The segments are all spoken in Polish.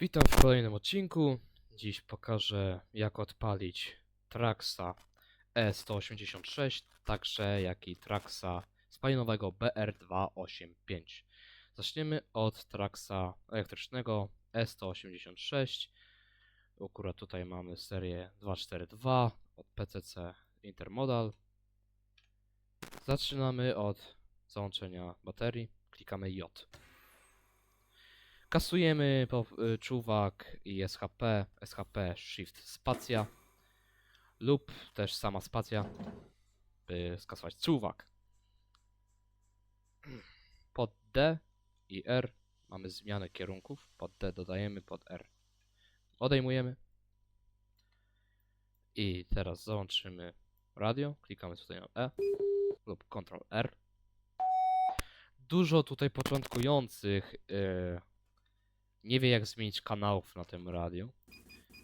Witam w kolejnym odcinku. Dziś pokażę jak odpalić Traxa E186, także jak i Traxa spalinowego BR285. Zaczniemy od Traxa elektrycznego E186. Akurat tutaj mamy serię 242 od PCC Intermodal. Zaczynamy od załączenia baterii. Klikamy J. Kasujemy po, y, czuwak i SHP, SHP Shift Spacja lub też sama spacja, by skasować czuwak. Pod D i R mamy zmianę kierunków. Pod D dodajemy, pod R odejmujemy. I teraz załączymy radio. Klikamy tutaj na E lub Ctrl R. Dużo tutaj początkujących yy, nie wie jak zmienić kanałów na tym radiu.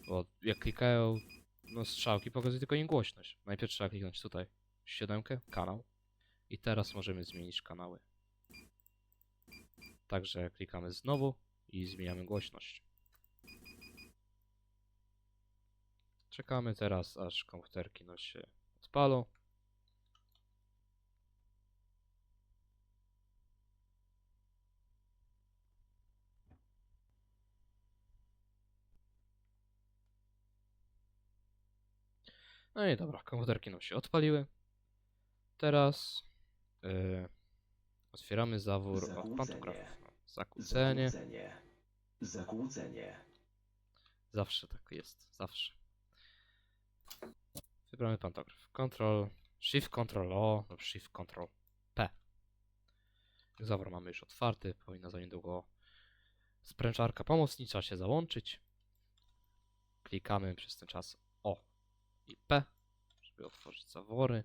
Bo jak klikają no, strzałki, pokazuje tylko im głośność. Najpierw trzeba kliknąć tutaj siódemkę, kanał. I teraz możemy zmienić kanały. Także klikamy znowu i zmieniamy głośność. Czekamy teraz aż komputerki no się odpalą. No i dobra, komputerki nam się odpaliły. Teraz yy, otwieramy zawór od Zakłócenie. Zakłócenie. Zakłócenie. Zakłócenie. Zawsze tak jest, zawsze. Wybramy pantograf. Ctrl, Shift, Ctrl O lub Shift, Ctrl P. Zawór mamy już otwarty, powinna za niedługo sprężarka pomocnicza się załączyć. Klikamy przez ten czas O i P, żeby otworzyć zawory.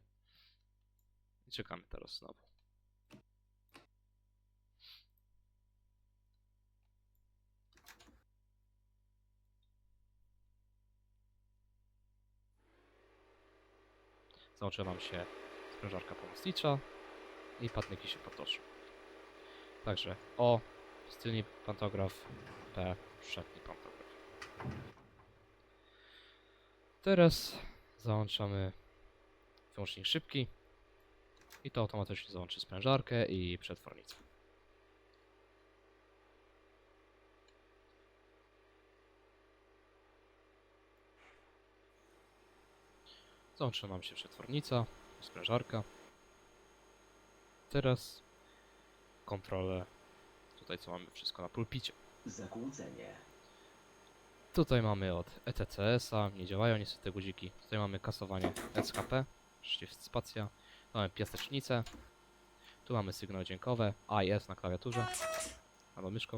I czekamy teraz znowu. Załączy nam się sprężarka pomocnicza i patnyki się podnoszą. Także O, tylny pantograf, P, przedni pantograf. Teraz załączamy wyłącznik szybki i to automatycznie załączy sprężarkę i przetwornicę. Załączy nam się przetwornica, sprężarka. Teraz kontrolę. Tutaj co mamy wszystko na pulpicie. Zakłócenie. Tutaj mamy od ETCS-a, nie działają niestety te guziki. Tutaj mamy kasowanie SHP, shift spacja. Tu mamy piasecznicę. Tu mamy sygnały dźwiękowe, A i S na klawiaturze. Albo myszką.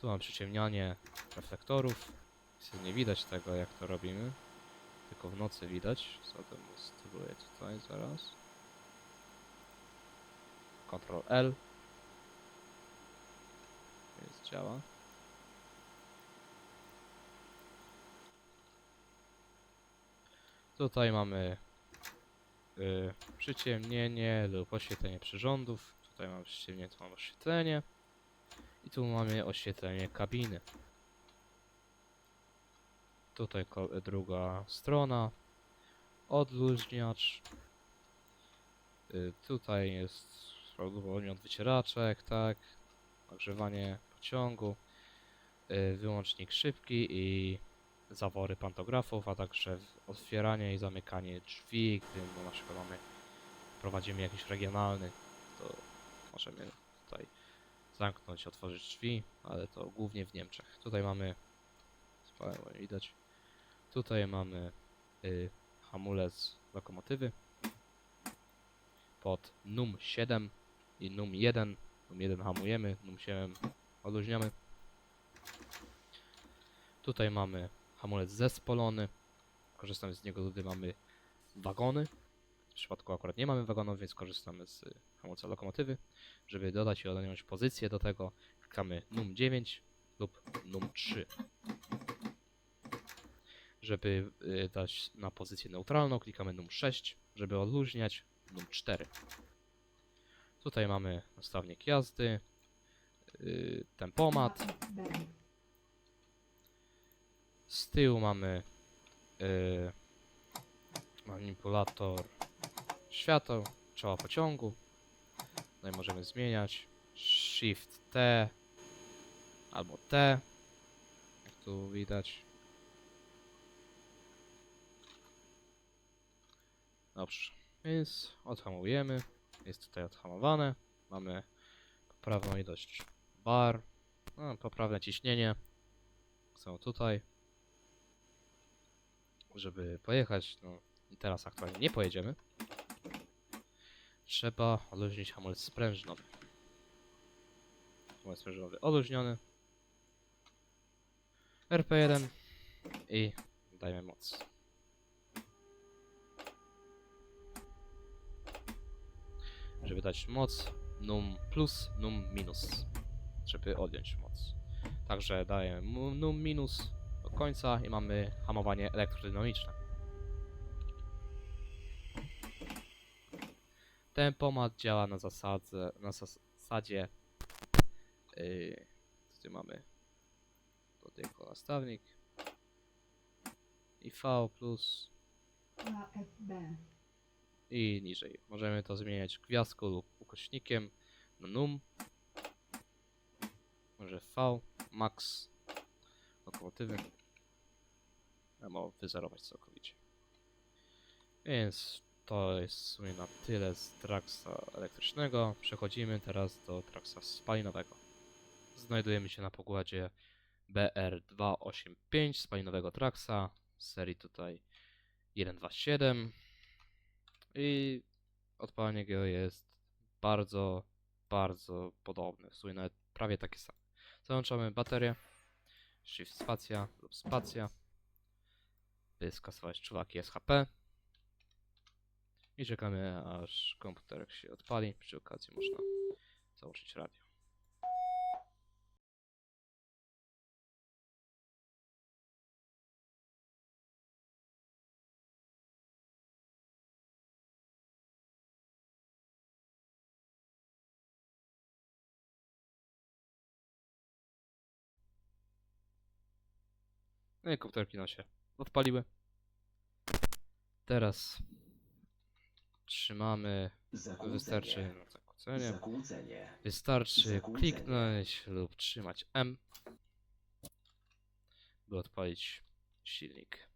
Tu mamy przyciemnianie reflektorów. Niestety nie widać tego jak to robimy. Tylko w nocy widać. Zatem spróbuję tutaj zaraz. Ctrl L. Jest działa. Tutaj mamy y, przyciemnienie lub oświetlenie przyrządów. Tutaj mamy przyciemnienie, tu mamy oświetlenie. I tu mamy oświetlenie kabiny. Tutaj druga strona. Odluźniacz. Y, tutaj jest prawdopodobnie od wycieraczek, tak. Ogrzewanie pociągu. Y, wyłącznik szybki i zawory pantografów, a także otwieranie i zamykanie drzwi, gdy no, na przykład mamy, prowadzimy jakiś regionalny, to możemy tutaj zamknąć, otworzyć drzwi, ale to głównie w Niemczech. Tutaj mamy, spałem, widać, tutaj mamy y, hamulec lokomotywy pod NUM 7 i NUM 1. NUM 1 hamujemy, NUM 7 odluźniamy. Tutaj mamy hamulec zespolony. Korzystamy z niego, gdy mamy wagony. W przypadku akurat nie mamy wagonów, więc korzystamy z y, hamulca lokomotywy. Żeby dodać i odjąć pozycję do tego, klikamy NUM 9 lub NUM 3. Żeby y, dać na pozycję neutralną, klikamy NUM 6. Żeby odluźniać, NUM 4. Tutaj mamy ustawnik jazdy, y, tempomat, Z tyłu mamy yy, manipulator świateł, czoła pociągu. Tutaj możemy zmieniać Shift T albo T, jak tu widać. Dobrze, więc odhamujemy. Jest tutaj odhamowane. Mamy poprawną ilość bar, no, poprawne ciśnienie. Są tutaj. Żeby pojechać, no i teraz aktualnie nie pojedziemy. Trzeba odluźnić hamulec sprężynowy. Hamulec sprężynowy odluźniony. RP1 i dajmy moc. Żeby dać moc, num plus, num minus. Żeby odjąć moc. Także daję mu- num minus końca i mamy hamowanie elektrodynamiczne. Tempomat działa na zasadze, na zas- zasadzie yy, co tu mamy tego nastawnik i V plus AFB. i niżej. Możemy to zmieniać gwiazdką lub ukośnikiem na num. Może V, max, lokomotywy. Albo wyzerować całkowicie. Więc to jest w sumie na tyle z Traxa elektrycznego. Przechodzimy teraz do Traxa spalinowego. Znajdujemy się na pokładzie BR285 spalinowego Traxa z serii tutaj 127 i odpalanie go jest bardzo, bardzo podobne. W sumie nawet prawie takie same. Załączamy baterię, shift spacja lub spacja, skasować czuwaki SHP. I czekamy aż komputer się odpali. Przy okazji można załączyć radio. No i komputerki nam się odpaliły. Teraz trzymamy, wystarczy Zakłócenie. na zakłócenie. Zakłócenie. Wystarczy Zakłócenie. kliknąć lub trzymać M, by odpalić silnik.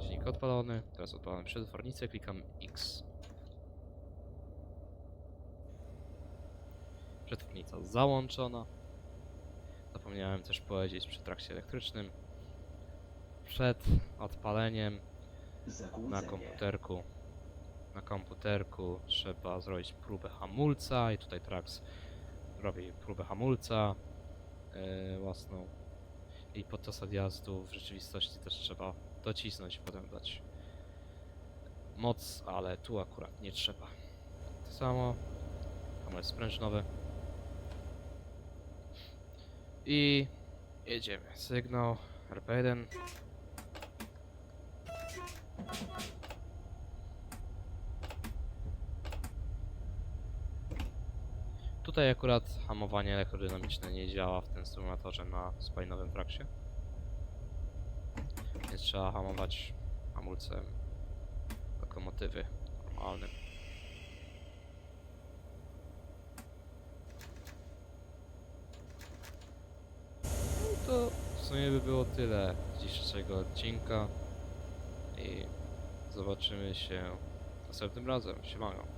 Silnik odpalony, teraz odpalamy przetwornicę, klikam X. Przetwornica załączona. Zapomniałem też powiedzieć przy trakcie elektrycznym. Przed odpaleniem na komputerku na komputerku trzeba zrobić próbę hamulca i tutaj Trax robi próbę hamulca yy, własną i podczas odjazdu w rzeczywistości też trzeba docisnąć i potem dać moc, ale tu akurat nie trzeba. To samo hamulec sprężynowy i jedziemy. Sygnał RP1 Tutaj akurat hamowanie elektrodynamiczne nie działa w tym symulatorze na spalinowym traksie. Więc trzeba hamować hamulcem lokomotywy normalnym. To w sumie by było tyle z dzisiejszego odcinka i zobaczymy się następnym razem. Siemano.